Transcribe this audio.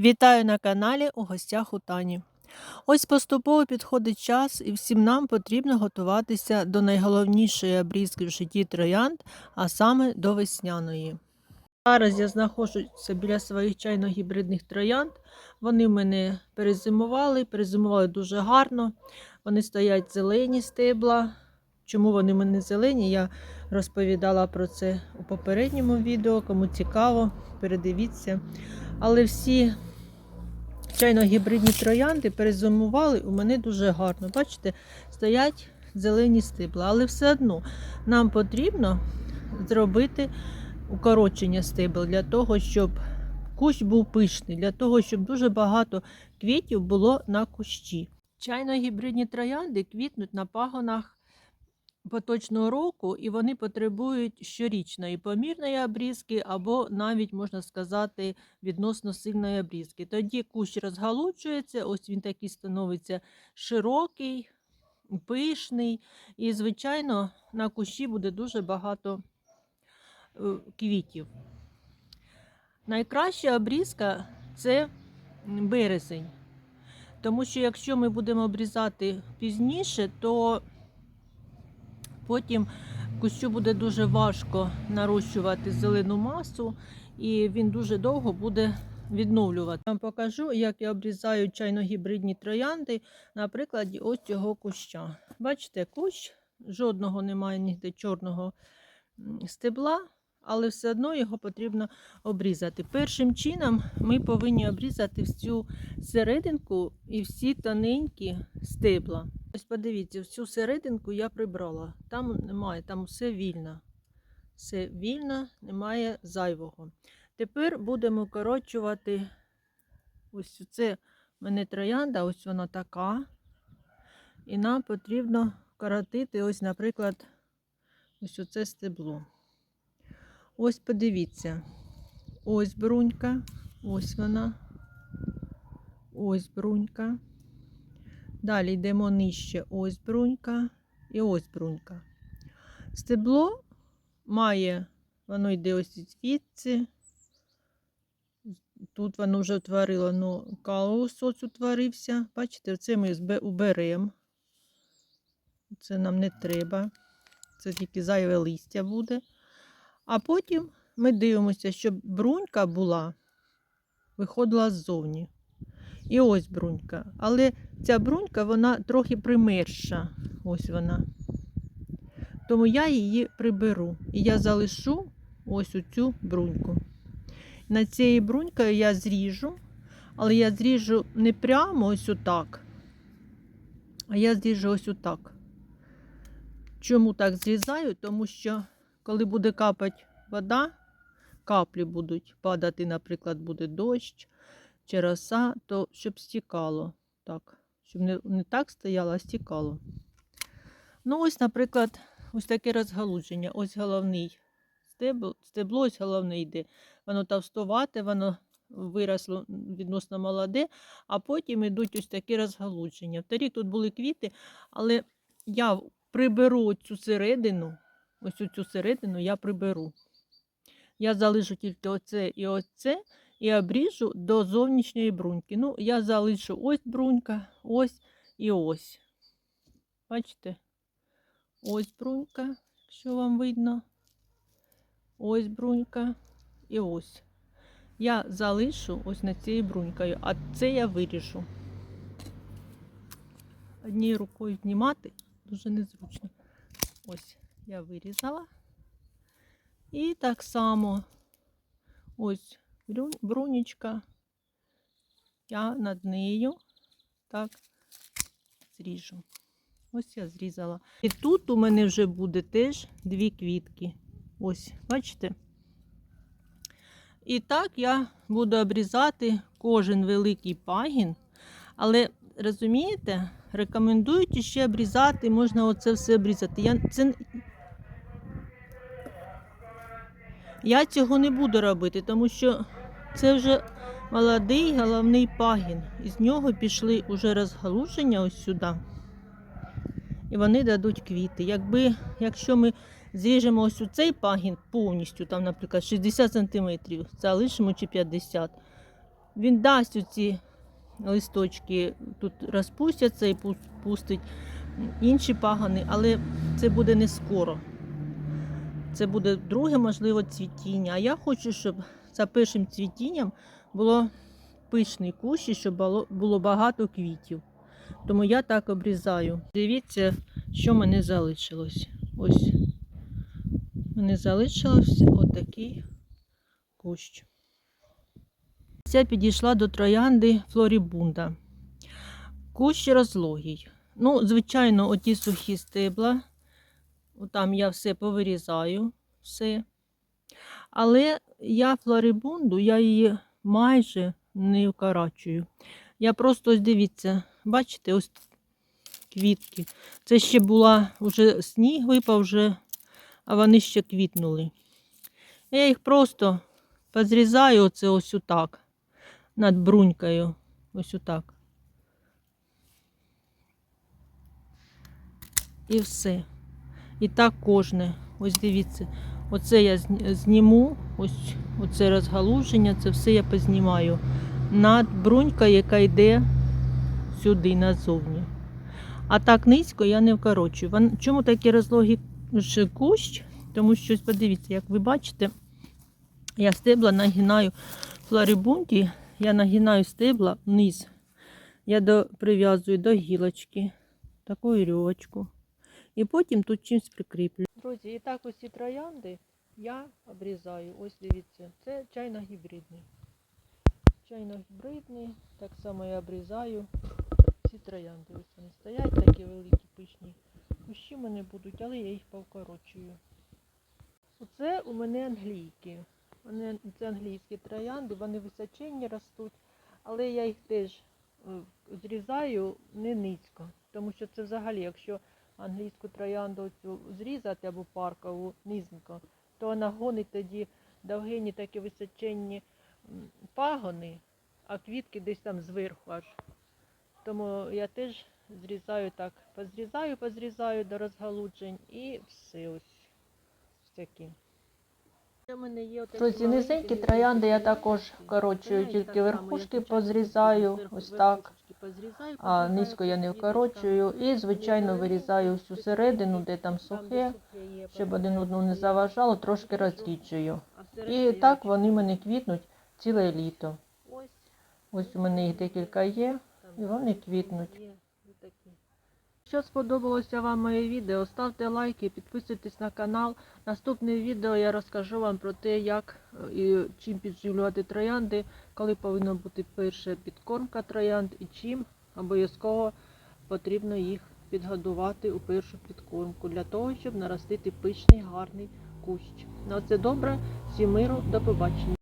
Вітаю на каналі у гостях у Тані. Ось поступово підходить час, і всім нам потрібно готуватися до найголовнішої обрізки в житті троянд, а саме до весняної. Зараз я знаходжуся біля своїх чайно-гібридних троянд. Вони в мене перезимували, перезимували дуже гарно. Вони стоять зелені стебла. Чому вони в мене зелені? Я розповідала про це у попередньому відео. Кому цікаво, передивіться. Але всі чайно-гібридні троянди перезимували у мене дуже гарно. Бачите, стоять зелені стебла. Але все одно нам потрібно зробити укорочення стебел для того, щоб кущ був пишний, для того, щоб дуже багато квітів було на кущі. Чайно-гібридні троянди квітнуть на пагонах поточного року, і вони потребують щорічної помірної обрізки, або навіть, можна сказати, відносно сильної обрізки. Тоді кущ розгалуджується, ось він такий становиться широкий, пишний, і, звичайно, на кущі буде дуже багато е, квітів. Найкраща обрізка це березень. Тому що якщо ми будемо обрізати пізніше, то Потім кущу буде дуже важко нарощувати зелену масу, і він дуже довго буде відновлювати. Я вам покажу, як я обрізаю чайно-гібридні троянди на прикладі ось цього куща. Бачите, кущ, жодного немає ніде чорного стебла, але все одно його потрібно обрізати. Першим чином ми повинні обрізати всю серединку і всі тоненькі стебла. Ось подивіться, всю серединку я прибрала. Там немає, там все вільно. Все вільно, немає зайвого. Тепер будемо корочувати ось це в мене троянда, ось вона така. І нам потрібно коротити, ось, наприклад, ось оце стебло. Ось подивіться, ось брунька, ось вона, ось брунька. Далі йдемо нижче, ось брунька і ось брунька. Стебло має, воно йде ось звідси. Тут воно вже утворило, ну, каосоц утворився. Бачите, це ми уберемо. Це нам не треба. Це тільки зайве листя буде. А потім ми дивимося, щоб брунька була, виходила ззовні. І ось брунька. Але ця брунька, вона трохи примерша. Ось вона. Тому я її приберу. І я залишу ось оцю бруньку. На цією брунькою я зріжу, але я зріжу не прямо ось отак, а я зріжу ось отак. Чому так зрізаю? Тому що, коли буде капати вода, каплі будуть падати, наприклад, буде дощ чи роса, то щоб стікало. Так, щоб не, не так стояло, а стікало. Ну, ось, наприклад, ось таке розгалудження. Ось головний стебло, стебло ось головне йде. Воно товстувате, воно виросло відносно молоде, а потім йдуть ось такі розгалудження. Вторік тут були квіти, але я приберу цю середину, ось цю середину я приберу. Я залишу тільки оце і оце і обріжу до зовнішньої бруньки. Ну, я залишу ось брунька, ось і ось. Бачите? Ось брунька, що вам видно. Ось брунька і ось. Я залишу ось на цією брунькою, а це я виріжу. Однією рукою знімати дуже незручно. Ось я вирізала. І так само ось брунічка. Я над нею так зріжу. Ось я зрізала. І тут у мене вже буде теж дві квітки. Ось, бачите? І так я буду обрізати кожен великий пагін. Але розумієте, рекомендують ще обрізати, можна оце все обрізати. Я, це, я цього не буду робити, тому що це вже молодий головний пагін. Із нього пішли вже розгалуження ось сюди. І вони дадуть квіти. Якби, Якщо ми зріжемо ось у цей пагін повністю, там, наприклад, 60 см, залишимо чи 50 Він дасть ці листочки, тут розпустяться і пустить інші пагани, але це буде не скоро. Це буде друге, можливо, цвітіння. А я хочу, щоб за першим цвітінням було пишний кущ щоб було- багато квітів. Тому я так обрізаю. Дивіться, що мене залишилось. Ось мене залишилось отакий кущ. Я підійшла до троянди Флорібунда. Кущ розлогий. Ну, звичайно, оті сухі стебла. Там я все повирізаю, все. Але я флорибунду, я її майже не вкорачую. Я просто ось дивіться, бачите, ось квітки. Це ще була вже сніг випав вже, а вони ще квітнули. Я їх просто позрізаю оце ось отак, над брунькою. Ось отак. І все. І так кожне. Ось дивіться. Оце я зніму, ось оце розгалуження, це все я познімаю. Над брунька, яка йде сюди назовні. А так низько я не вкорочую. Чому такий розлогий ж кущ? Тому що подивіться, як ви бачите, я стебла нагинаю флорибунді, я нагинаю стебла вниз. Я прив'язую до гілочки, таку вірьовочку. І потім тут чимось прикріплю. Друзі, і так ось ці троянди я обрізаю. Ось дивіться, це чайно-гібридний. Чайно-гібридний, так само я обрізаю ці троянди. Ось вони стоять, такі великі пишні. Кущі мене будуть, але я їх повкорочую. Оце у мене англійки. Вони, це англійські троянди, вони височенні ростуть, але я їх теж е, зрізаю не низько. Тому що це взагалі, якщо англійську троянду цю зрізати або паркову низенько, то вона гонить тоді довгенні такі височенні пагони, а квітки десь там зверху аж. Тому я теж зрізаю так, позрізаю, позрізаю до розгалуджень і все ось, ось такі. Друзі, низенькі троянди я також вкорочую, тільки верхушки позрізаю, ось так. А низько я не вкорочую. І, звичайно, вирізаю всю середину, де там сухе, щоб один одну не заважало, трошки розрічую. І так вони мене квітнуть ціле літо. Ось у мене їх декілька є, і вони квітнуть. Якщо сподобалося вам моє відео, ставте лайки, підписуйтесь на канал. Наступне відео я розкажу вам про те, як е, і чим підживлювати троянди, коли повинна бути перша підкормка троянд і чим обов'язково потрібно їх підгодувати у першу підкормку для того, щоб наростити пишний гарний кущ. На це добре, всім миру, до побачення.